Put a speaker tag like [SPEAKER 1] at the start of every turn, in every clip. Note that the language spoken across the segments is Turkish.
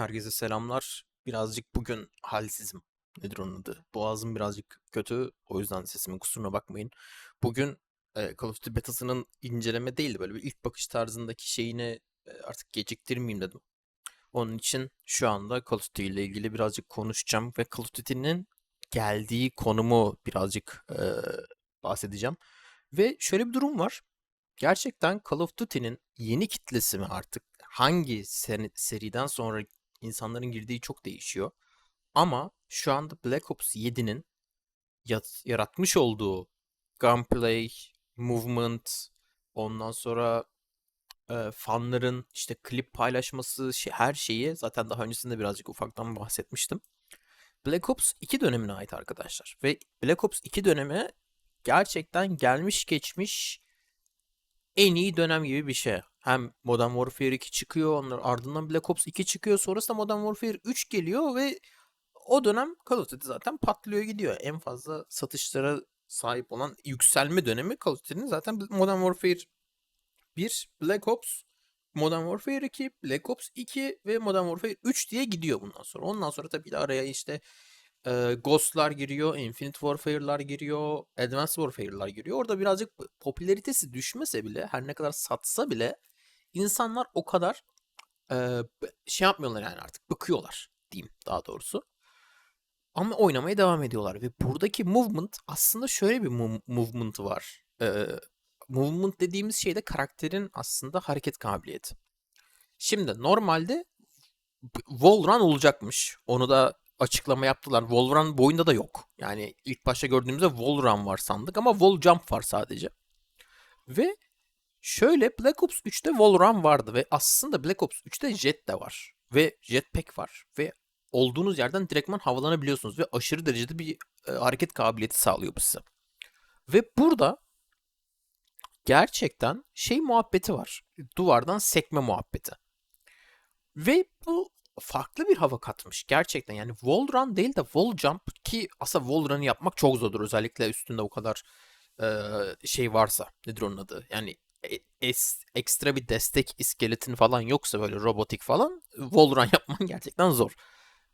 [SPEAKER 1] Herkese selamlar. Birazcık bugün halsizim. Nedir onun adı? Boğazım birazcık kötü. O yüzden sesimin kusuruna bakmayın. Bugün e, Call of Duty betasının inceleme değil de böyle bir ilk bakış tarzındaki şeyini e, artık geciktirmeyeyim dedim. Onun için şu anda Call of Duty ile ilgili birazcık konuşacağım ve Call of Duty'nin geldiği konumu birazcık e, bahsedeceğim. Ve şöyle bir durum var. Gerçekten Call of Duty'nin yeni kitlesi mi artık hangi seri- seriden sonra insanların girdiği çok değişiyor. Ama şu anda Black Ops 7'nin yat- yaratmış olduğu gunplay, movement, ondan sonra e, fanların işte klip paylaşması, şey, her şeyi zaten daha öncesinde birazcık ufaktan bahsetmiştim. Black Ops 2 dönemine ait arkadaşlar. Ve Black Ops 2 dönemi gerçekten gelmiş geçmiş en iyi dönem gibi bir şey. Hem Modern Warfare 2 çıkıyor, onlar ardından Black Ops 2 çıkıyor, sonrasında Modern Warfare 3 geliyor ve o dönem Call of Duty zaten patlıyor gidiyor. En fazla satışlara sahip olan yükselme dönemi Call of Duty'nin zaten Modern Warfare 1, Black Ops, Modern Warfare 2, Black Ops 2 ve Modern Warfare 3 diye gidiyor bundan sonra. Ondan sonra tabii araya işte e, Ghost'lar giriyor, Infinite Warfare'lar giriyor, Advanced Warfare'lar giriyor. Orada birazcık popülaritesi düşmese bile, her ne kadar satsa bile insanlar o kadar e, şey yapmıyorlar yani artık bıkıyorlar diyeyim daha doğrusu. Ama oynamaya devam ediyorlar ve buradaki movement aslında şöyle bir mov- movement var. E, movement dediğimiz şey de karakterin aslında hareket kabiliyeti. Şimdi normalde wall run olacakmış. Onu da açıklama yaptılar. Run bu oyunda da yok. Yani ilk başta gördüğümüzde run var sandık ama wall jump var sadece. Ve şöyle Black Ops 3'te wall run vardı ve aslında Black Ops 3'te jet de var. Ve jetpack var. Ve olduğunuz yerden direktman havalanabiliyorsunuz ve aşırı derecede bir e, hareket kabiliyeti sağlıyor bu size. Ve burada gerçekten şey muhabbeti var. Duvardan sekme muhabbeti. Ve bu farklı bir hava katmış gerçekten. Yani wall run değil de wall jump ki aslında wall run'ı yapmak çok zordur. Özellikle üstünde o kadar e, şey varsa. Nedir onun adı? Yani e- es- ekstra bir destek iskeletin falan yoksa böyle robotik falan wall run yapman gerçekten zor.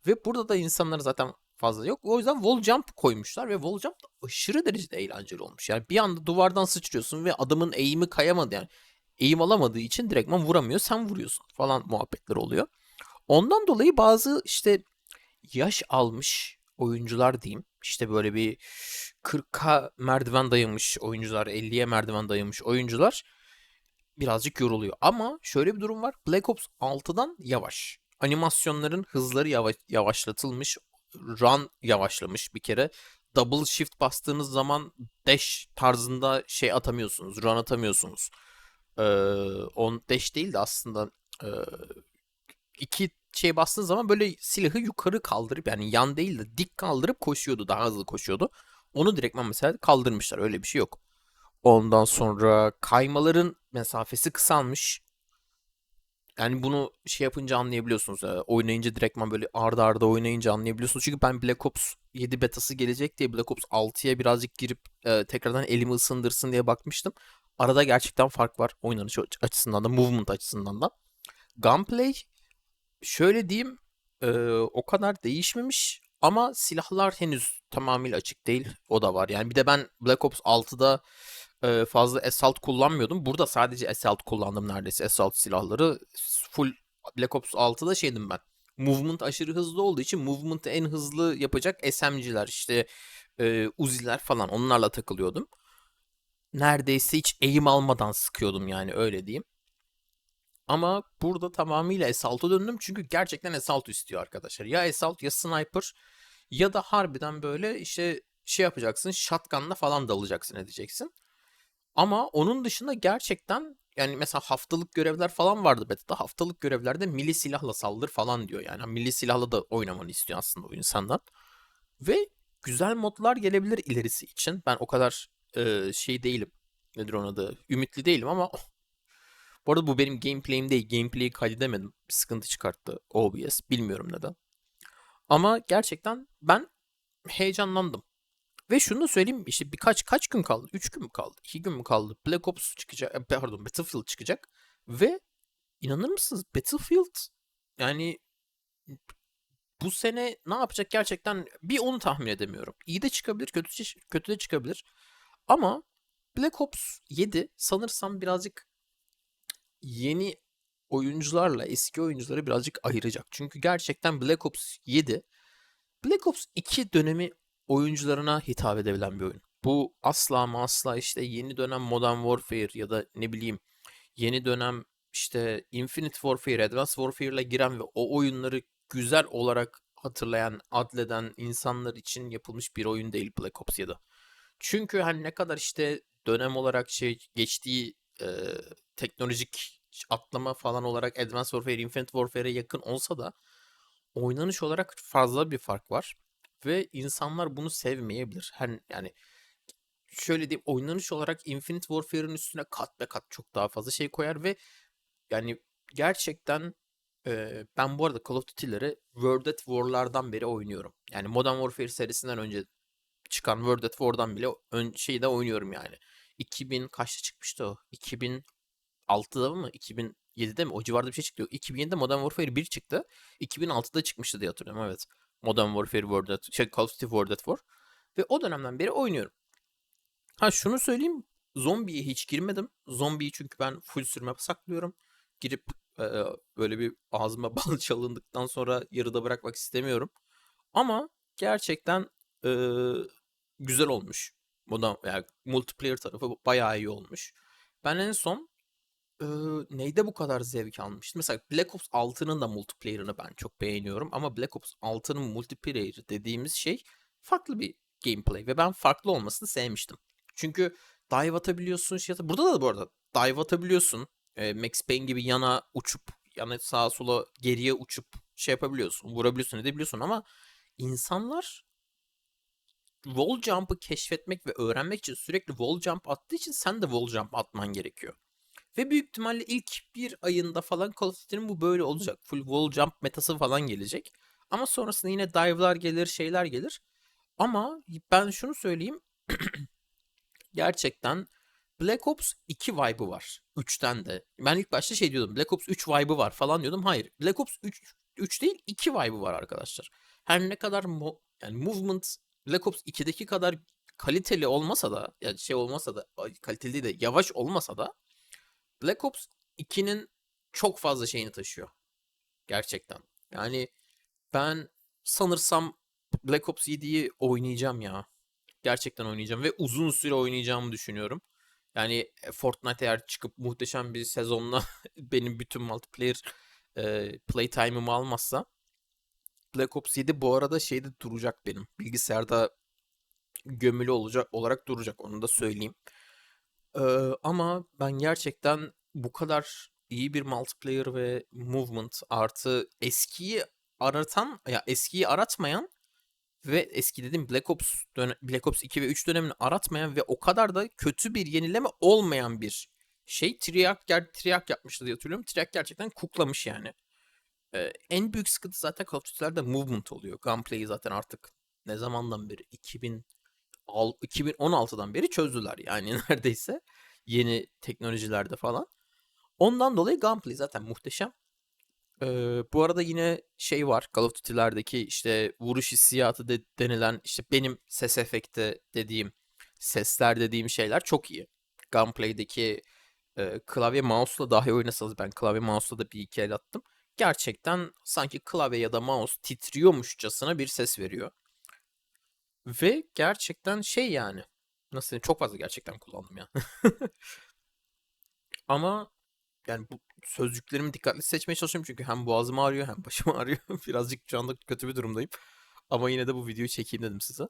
[SPEAKER 1] Ve burada da insanlar zaten fazla yok. O yüzden wall jump koymuşlar ve wall jump da aşırı derecede eğlenceli olmuş. Yani bir anda duvardan sıçrıyorsun ve adamın eğimi kayamadı yani. Eğim alamadığı için direktman vuramıyor sen vuruyorsun falan muhabbetler oluyor. Ondan dolayı bazı işte yaş almış oyuncular diyeyim. İşte böyle bir 40'a merdiven dayamış oyuncular, 50'ye merdiven dayamış oyuncular birazcık yoruluyor. Ama şöyle bir durum var. Black Ops 6'dan yavaş. Animasyonların hızları yavaş, yavaşlatılmış. Run yavaşlamış bir kere. Double shift bastığınız zaman dash tarzında şey atamıyorsunuz. Run atamıyorsunuz. Ee, on dash değil de aslında e, iki şey bastığın zaman böyle silahı yukarı kaldırıp yani yan değil de dik kaldırıp koşuyordu. Daha hızlı koşuyordu. Onu direktmen mesela kaldırmışlar. Öyle bir şey yok. Ondan sonra kaymaların mesafesi kısalmış. Yani bunu şey yapınca anlayabiliyorsunuz. e, Oynayınca direktman böyle arda arda oynayınca anlayabiliyorsunuz. Çünkü ben Black Ops 7 betası gelecek diye Black Ops 6'ya birazcık girip e, tekrardan elimi ısındırsın diye bakmıştım. Arada gerçekten fark var oynanış aç- açısından da, movement açısından da. Gunplay şöyle diyeyim e, o kadar değişmemiş ama silahlar henüz tamamıyla açık değil. O da var. Yani bir de ben Black Ops 6'da e, fazla Assault kullanmıyordum. Burada sadece Assault kullandım neredeyse. Assault silahları full Black Ops 6'da şeydim ben. Movement aşırı hızlı olduğu için movement'ı en hızlı yapacak SMG'ler işte e, Uzi'ler falan onlarla takılıyordum. Neredeyse hiç eğim almadan sıkıyordum yani öyle diyeyim. Ama burada tamamıyla Assault'a döndüm çünkü gerçekten Assault istiyor arkadaşlar. Ya Assault ya Sniper ya da harbiden böyle işte şey yapacaksın shotgun'la falan dalacaksın edeceksin. Ama onun dışında gerçekten yani mesela haftalık görevler falan vardı beta'da. Haftalık görevlerde milli silahla saldır falan diyor yani. Milli silahla da oynamanı istiyor aslında oyun senden. Ve güzel modlar gelebilir ilerisi için. Ben o kadar e, şey değilim. Nedir onun adı? Ümitli değilim ama bu arada bu benim gameplay'im değil. Gameplay'i kaydedemedim. Bir sıkıntı çıkarttı OBS. Bilmiyorum neden. Ama gerçekten ben heyecanlandım. Ve şunu da söyleyeyim işte birkaç kaç gün kaldı? 3 gün mü kaldı? 2 gün mü kaldı? Black Ops çıkacak. e, Pardon Battlefield çıkacak. Ve inanır mısınız Battlefield yani bu sene ne yapacak gerçekten bir onu tahmin edemiyorum. İyi de çıkabilir, kötü, kötü de çıkabilir. Ama Black Ops 7 sanırsam birazcık yeni oyuncularla eski oyuncuları birazcık ayıracak. Çünkü gerçekten Black Ops 7 Black Ops 2 dönemi oyuncularına hitap edebilen bir oyun. Bu asla ama asla işte yeni dönem Modern Warfare ya da ne bileyim yeni dönem işte Infinite Warfare, Advanced Warfare ile giren ve o oyunları güzel olarak hatırlayan, adleden insanlar için yapılmış bir oyun değil Black Ops 7. Çünkü hani ne kadar işte dönem olarak şey geçtiği e, teknolojik atlama falan olarak Advanced Warfare, Infinite Warfare'e yakın olsa da oynanış olarak fazla bir fark var ve insanlar bunu sevmeyebilir. Hani yani şöyle diyeyim oynanış olarak Infinite Warfare'ın üstüne kat be kat çok daha fazla şey koyar ve yani gerçekten e, ben bu arada Call of Duty'leri World at War'lardan beri oynuyorum. Yani Modern Warfare serisinden önce çıkan World at War'dan bile ön şeyi de oynuyorum yani. 2000 kaçta çıkmıştı o? 2006'da mı? 2007'de mi? O civarda bir şey çıktı. 2007'de Modern Warfare 1 çıktı. 2006'da çıkmıştı diye hatırlıyorum evet. Modern Warfare World at, şey, Call of Duty World at War. Ve o dönemden beri oynuyorum. Ha şunu söyleyeyim. Zombiye hiç girmedim. Zombiyi çünkü ben full sürme saklıyorum. Girip e, böyle bir ağzıma bal çalındıktan sonra yarıda bırakmak istemiyorum. Ama gerçekten e, güzel olmuş. Modern, yani multiplayer tarafı bayağı iyi olmuş. Ben en son e, neyde bu kadar zevk almıştım? Mesela Black Ops 6'nın da multiplayer'ını ben çok beğeniyorum. Ama Black Ops 6'nın multiplayer'ı dediğimiz şey farklı bir gameplay. Ve ben farklı olmasını sevmiştim. Çünkü dive atabiliyorsun. Şey Burada da bu arada dive atabiliyorsun. E, Max Payne gibi yana uçup yana sağa sola geriye uçup şey yapabiliyorsun. Vurabiliyorsun edebiliyorsun ama insanlar wall jump'ı keşfetmek ve öğrenmek için sürekli wall jump attığı için sen de wall jump atman gerekiyor. Ve büyük ihtimalle ilk bir ayında falan Call of Duty'nin bu böyle olacak. Full wall jump metası falan gelecek. Ama sonrasında yine dive'lar gelir, şeyler gelir. Ama ben şunu söyleyeyim. gerçekten Black Ops 2 vibe'ı var. 3'ten de. Ben ilk başta şey diyordum. Black Ops 3 vibe'ı var falan diyordum. Hayır. Black Ops 3 3 değil 2 vibe'ı var arkadaşlar. Her ne kadar mo- yani movement Black Ops 2'deki kadar kaliteli olmasa da yani şey olmasa da kaliteli de yavaş olmasa da Black Ops 2'nin çok fazla şeyini taşıyor. Gerçekten. Yani ben sanırsam Black Ops 7'yi oynayacağım ya. Gerçekten oynayacağım ve uzun süre oynayacağımı düşünüyorum. Yani e, Fortnite eğer çıkıp muhteşem bir sezonla benim bütün multiplayer e, playtime'ımı almazsa Black Ops 7 bu arada şeyde duracak benim. Bilgisayarda gömülü olacak olarak duracak onu da söyleyeyim. Ee, ama ben gerçekten bu kadar iyi bir multiplayer ve movement artı eskiyi aratan ya eskiyi aratmayan ve eski dediğim Black Ops döne- Black Ops 2 ve 3 dönemini aratmayan ve o kadar da kötü bir yenileme olmayan bir şey Treyarch, ger Treyarch yapmıştı diye hatırlıyorum. Treyarch gerçekten kuklamış yani. Ee, en büyük sıkıntı zaten Call of Duty'lerde movement oluyor. Gunplay'i zaten artık ne zamandan beri 2000 al- 2016'dan beri çözdüler yani neredeyse yeni teknolojilerde falan. Ondan dolayı Gunplay zaten muhteşem. Ee, bu arada yine şey var Call of Duty'lerdeki işte vuruş hissiyatı de, denilen işte benim ses efekti dediğim sesler dediğim şeyler çok iyi. Gunplay'deki e, klavye mouse'la dahi oynasanız ben klavye mouse'la da bir iki el attım. Gerçekten sanki klavye ya da mouse titriyormuşçasına bir ses veriyor. Ve gerçekten şey yani. Nasıl diyeyim, çok fazla gerçekten kullandım ya. Ama yani bu sözcüklerimi dikkatli seçmeye çalışıyorum çünkü hem boğazım ağrıyor hem başım ağrıyor. Birazcık şu anda kötü bir durumdayım. Ama yine de bu videoyu çekeyim dedim size.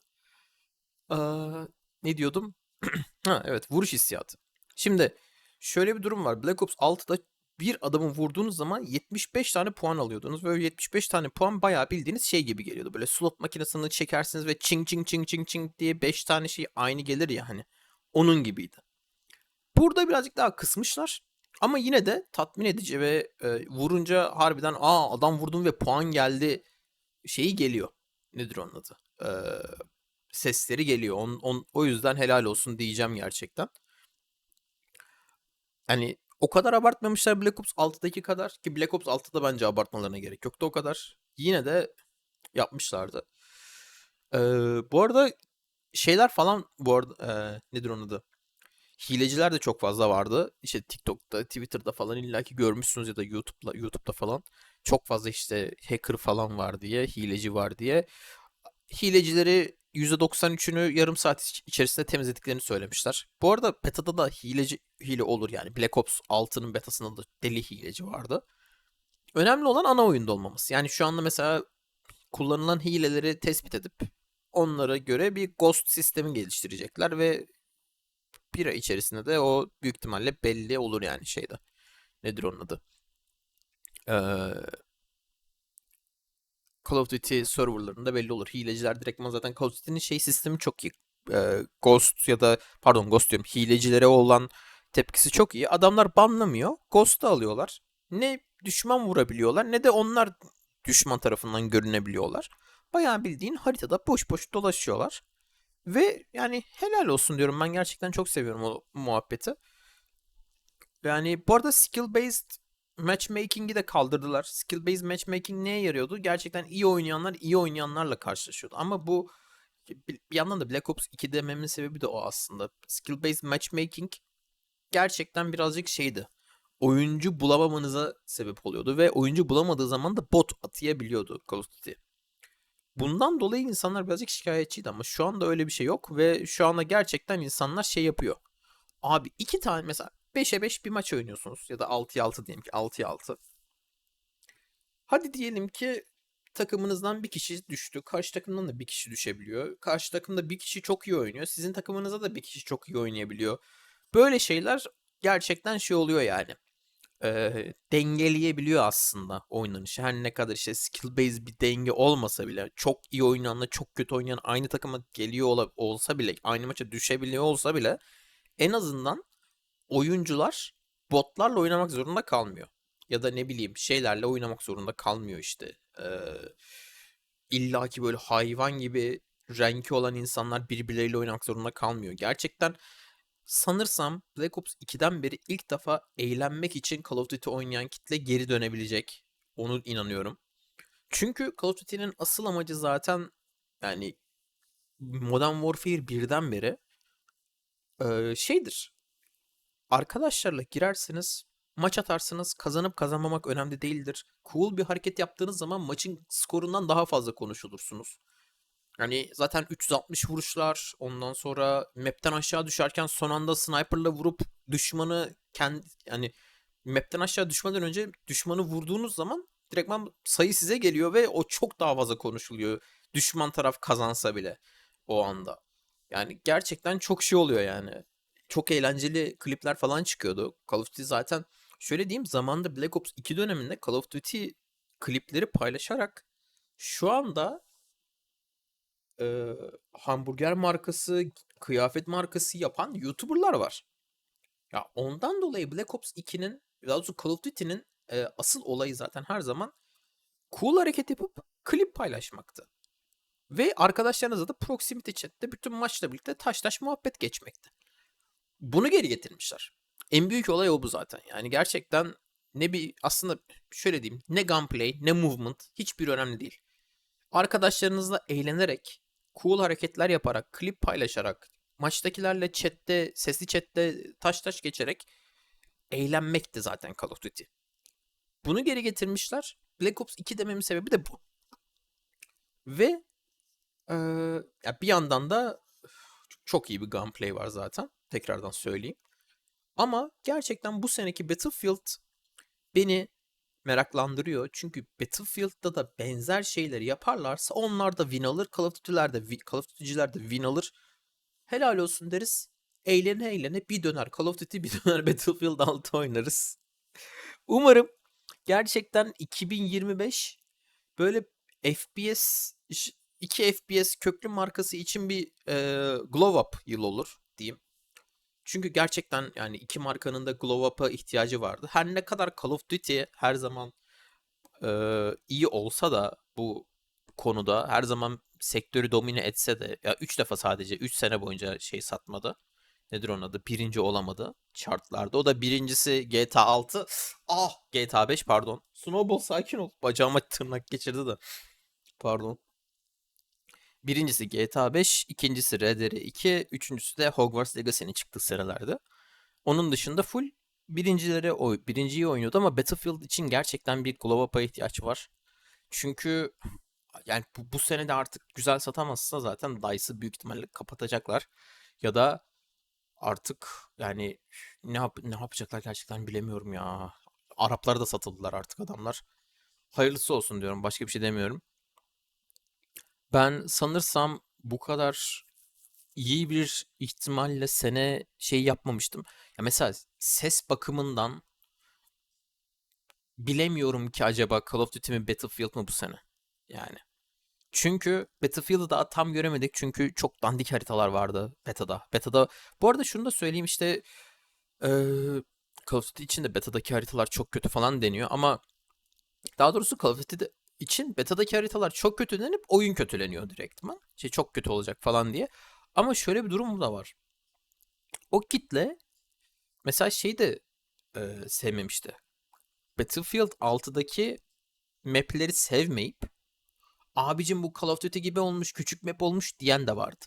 [SPEAKER 1] Aa, ne diyordum? ha evet vuruş hissiyatı. Şimdi şöyle bir durum var. Black Ops 6'da bir adamı vurduğunuz zaman 75 tane puan alıyordunuz. Böyle 75 tane puan bayağı bildiğiniz şey gibi geliyordu. Böyle slot makinesini çekersiniz ve çing çing çing çing çing diye 5 tane şey aynı gelir ya hani. Onun gibiydi. Burada birazcık daha kısmışlar. Ama yine de tatmin edici ve e, vurunca harbiden aa adam vurdum ve puan geldi şeyi geliyor. Nedir onun adı? Ee, sesleri geliyor. On, on, o yüzden helal olsun diyeceğim gerçekten. Hani o kadar abartmamışlar Black Ops 6'daki kadar ki Black Ops 6'da bence abartmalarına gerek yoktu o kadar. Yine de yapmışlardı. Ee, bu arada şeyler falan bu arada e, nedir onun adı? Hileciler de çok fazla vardı. İşte TikTok'ta, Twitter'da falan illaki görmüşsünüz ya da YouTube'da, YouTube'da falan. Çok fazla işte hacker falan var diye, hileci var diye. Hilecileri %93'ünü yarım saat iç- içerisinde temizlediklerini söylemişler. Bu arada beta'da da hileci hile olur yani. Black Ops 6'nın betasında da deli hileci vardı. Önemli olan ana oyunda olmaması. Yani şu anda mesela kullanılan hileleri tespit edip onlara göre bir ghost sistemi geliştirecekler ve bir ay içerisinde de o büyük ihtimalle belli olur yani şeyde. Nedir onun adı? Ee, Call of Duty serverlarında belli olur. Hileciler direktman zaten Call of Duty'nin şey sistemi çok iyi. Ee, Ghost ya da pardon Ghost diyorum. Hilecilere olan tepkisi çok iyi. Adamlar banlamıyor. Ghost'u alıyorlar. Ne düşman vurabiliyorlar ne de onlar düşman tarafından görünebiliyorlar. Bayağı bildiğin haritada boş boş dolaşıyorlar. Ve yani helal olsun diyorum. Ben gerçekten çok seviyorum o muhabbeti. Yani bu arada skill based matchmaking'i de kaldırdılar. Skill based matchmaking neye yarıyordu? Gerçekten iyi oynayanlar iyi oynayanlarla karşılaşıyordu. Ama bu bir yandan da Black Ops 2 dememin sebebi de o aslında. Skill based matchmaking gerçekten birazcık şeydi. Oyuncu bulamamanıza sebep oluyordu ve oyuncu bulamadığı zaman da bot atayabiliyordu Call of Duty. Bundan dolayı insanlar birazcık şikayetçiydi ama şu anda öyle bir şey yok ve şu anda gerçekten insanlar şey yapıyor. Abi iki tane mesela 5'e 5 bir maç oynuyorsunuz ya da 6'ya 6 diyelim ki 6'ya 6. Hadi diyelim ki takımınızdan bir kişi düştü. Karşı takımdan da bir kişi düşebiliyor. Karşı takımda bir kişi çok iyi oynuyor. Sizin takımınıza da bir kişi çok iyi oynayabiliyor. Böyle şeyler gerçekten şey oluyor yani. Ee, dengeleyebiliyor aslında oynanışı. Her ne kadar işte skill based bir denge olmasa bile çok iyi oynayanla çok kötü oynayan aynı takıma geliyor olsa bile aynı maça düşebiliyor olsa bile en azından oyuncular botlarla oynamak zorunda kalmıyor. Ya da ne bileyim şeylerle oynamak zorunda kalmıyor işte. Ee, İlla ki böyle hayvan gibi renki olan insanlar birbirleriyle oynamak zorunda kalmıyor. Gerçekten sanırsam Black Ops 2'den beri ilk defa eğlenmek için Call of Duty oynayan kitle geri dönebilecek. Onu inanıyorum. Çünkü Call of Duty'nin asıl amacı zaten yani Modern Warfare 1'den beri şeydir. Arkadaşlarla girersiniz, maç atarsınız, kazanıp kazanmamak önemli değildir. Cool bir hareket yaptığınız zaman maçın skorundan daha fazla konuşulursunuz. Yani zaten 360 vuruşlar, ondan sonra map'ten aşağı düşerken son anda sniper'la vurup düşmanı kendi yani map'ten aşağı düşmeden önce düşmanı vurduğunuz zaman direktman sayı size geliyor ve o çok daha fazla konuşuluyor. Düşman taraf kazansa bile o anda. Yani gerçekten çok şey oluyor yani. Çok eğlenceli klipler falan çıkıyordu. Call of Duty zaten şöyle diyeyim zamanında Black Ops 2 döneminde Call of Duty klipleri paylaşarak şu anda e, hamburger markası, kıyafet markası yapan YouTuber'lar var. Ya ondan dolayı Black Ops 2'nin, daha doğrusu Call of Duty'nin e, asıl olayı zaten her zaman cool hareket yapıp klip paylaşmaktı. Ve arkadaşlarınızla da proximity chat'te bütün maçla birlikte taş taş muhabbet geçmekti. Bunu geri getirmişler. En büyük olay o bu zaten. Yani gerçekten ne bir aslında şöyle diyeyim ne gameplay ne movement hiçbir önemli değil. Arkadaşlarınızla eğlenerek cool hareketler yaparak, klip paylaşarak, maçtakilerle chatte, sesli chatte taş taş geçerek eğlenmekti zaten Call of Duty. Bunu geri getirmişler. Black Ops 2 dememin sebebi de bu. Ve eee, ya bir yandan da çok iyi bir gameplay var zaten. Tekrardan söyleyeyim. Ama gerçekten bu seneki Battlefield beni meraklandırıyor. Çünkü Battlefield'da da benzer şeyleri yaparlarsa onlar da win alır. Call of Duty'ler de, Call of Duty'ciler de win alır. Helal olsun deriz. Eğlene eğlene bir döner Call of Duty bir döner Battlefield 6 oynarız. Umarım gerçekten 2025 böyle FPS 2 FPS köklü markası için bir e, glow up yıl olur diyeyim. Çünkü gerçekten yani iki markanın da glow up'a ihtiyacı vardı. Her ne kadar Call of Duty her zaman e, iyi olsa da bu konuda her zaman sektörü domine etse de ya 3 defa sadece 3 sene boyunca şey satmadı. Nedir onun adı? Birinci olamadı chartlarda. O da birincisi GTA 6. Ah GTA 5 pardon. Snowball sakin ol. Bacağıma tırnak geçirdi de. Pardon. Birincisi GTA 5, ikincisi RDR2, üçüncüsü de Hogwarts Legacy'nin çıktığı senelerde. Onun dışında full birincileri oy birinciyi oynuyordu ama Battlefield için gerçekten bir glow up'a ihtiyaç var. Çünkü yani bu, bu sene de artık güzel satamazsa zaten DICE'ı büyük ihtimalle kapatacaklar. Ya da artık yani ne yap ne yapacaklar gerçekten bilemiyorum ya. Araplara da satıldılar artık adamlar. Hayırlısı olsun diyorum. Başka bir şey demiyorum. Ben sanırsam bu kadar iyi bir ihtimalle sene şey yapmamıştım. Ya mesela ses bakımından bilemiyorum ki acaba Call of Duty mi Battlefield mı bu sene? Yani. Çünkü Battlefield'ı daha tam göremedik çünkü çok dandik haritalar vardı beta'da. Beta'da bu arada şunu da söyleyeyim işte eee Call of Duty için de beta'daki haritalar çok kötü falan deniyor ama daha doğrusu Call of Duty için beta'daki haritalar çok kötü denip oyun kötüleniyor direktman. Şey çok kötü olacak falan diye. Ama şöyle bir durum da var. O kitle mesela şeyi de eee, sevmemişti. Battlefield 6'daki map'leri sevmeyip abicim bu Call of Duty gibi olmuş, küçük map olmuş diyen de vardı.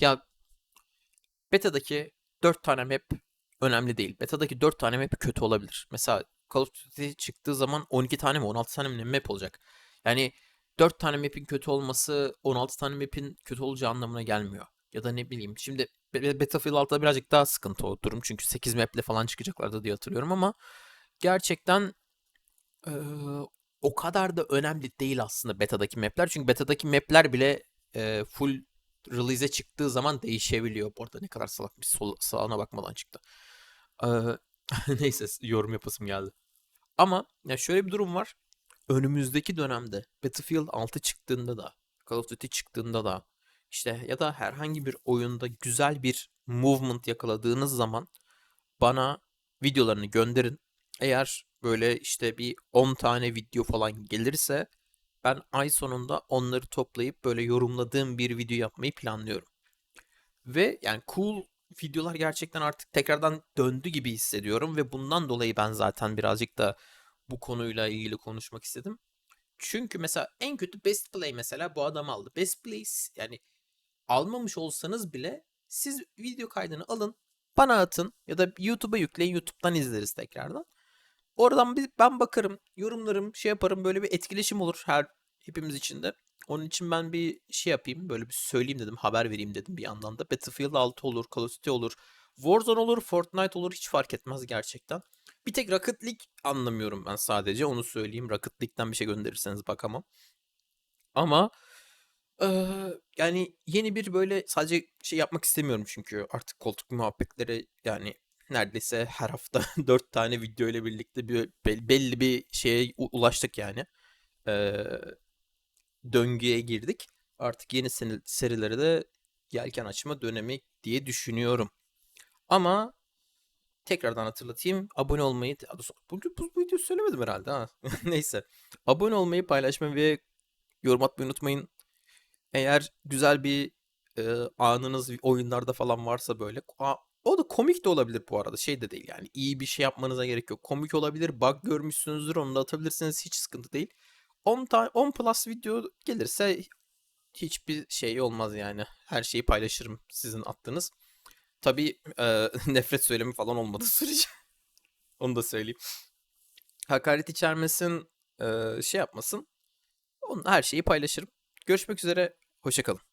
[SPEAKER 1] Ya beta'daki 4 tane map önemli değil. Beta'daki 4 tane map kötü olabilir. Mesela Call of Duty çıktığı zaman 12 tane mi 16 tane mi map olacak. Yani 4 tane map'in kötü olması 16 tane map'in kötü olacağı anlamına gelmiyor. Ya da ne bileyim şimdi Battlefield 6'da birazcık daha sıkıntı o durum. Çünkü 8 map'le falan çıkacaklardı diye hatırlıyorum ama gerçekten eee, o kadar da önemli değil aslında beta'daki map'ler. Çünkü beta'daki map'ler bile eee, full release'e çıktığı zaman değişebiliyor. Bu arada ne kadar salak bir sol, sağına bakmadan çıktı. Eee, neyse yorum yapasım geldi. Ama ya şöyle bir durum var. Önümüzdeki dönemde Battlefield 6 çıktığında da Call of Duty çıktığında da işte ya da herhangi bir oyunda güzel bir movement yakaladığınız zaman bana videolarını gönderin. Eğer böyle işte bir 10 tane video falan gelirse ben ay sonunda onları toplayıp böyle yorumladığım bir video yapmayı planlıyorum. Ve yani cool videolar gerçekten artık tekrardan döndü gibi hissediyorum ve bundan dolayı ben zaten birazcık da bu konuyla ilgili konuşmak istedim. Çünkü mesela en kötü Best Play mesela bu adam aldı. Best Play yani almamış olsanız bile siz video kaydını alın, bana atın ya da YouTube'a yükleyin, YouTube'dan izleriz tekrardan. Oradan bir ben bakarım, yorumlarım, şey yaparım böyle bir etkileşim olur her hepimiz için de. Onun için ben bir şey yapayım, böyle bir söyleyeyim dedim, haber vereyim dedim bir yandan da. Battlefield 6 olur, Call of Duty olur, Warzone olur, Fortnite olur hiç fark etmez gerçekten. Bir tek Rocket League anlamıyorum ben sadece onu söyleyeyim. Rocket League'den bir şey gönderirseniz bakamam. Ama eee, yani yeni bir böyle sadece şey yapmak istemiyorum çünkü artık koltuk muhabbetleri yani neredeyse her hafta 4 tane video ile birlikte bir bel- belli bir şeye ulaştık yani. Eee, döngüye girdik. Artık yeni serilere de yelken açma dönemi diye düşünüyorum. Ama tekrardan hatırlatayım. Abone olmayı... Bu, bu, bu videoyu söylemedim herhalde ha. Neyse. Abone olmayı, paylaşmayı ve yorum atmayı unutmayın. Eğer güzel bir e, anınız oyunlarda falan varsa böyle. Aa, o da komik de olabilir bu arada. Şey de değil yani. iyi bir şey yapmanıza gerek yok. Komik olabilir. Bug görmüşsünüzdür. Onu da atabilirsiniz. Hiç sıkıntı değil. 10 tane 10 plus video gelirse hiçbir şey olmaz yani. Her şeyi paylaşırım sizin attığınız. Tabii e, nefret söylemi falan olmadığı sürece. Onu da söyleyeyim. Hakaret içermesin, e, şey yapmasın. Onun her şeyi paylaşırım. Görüşmek üzere. Hoşça kalın.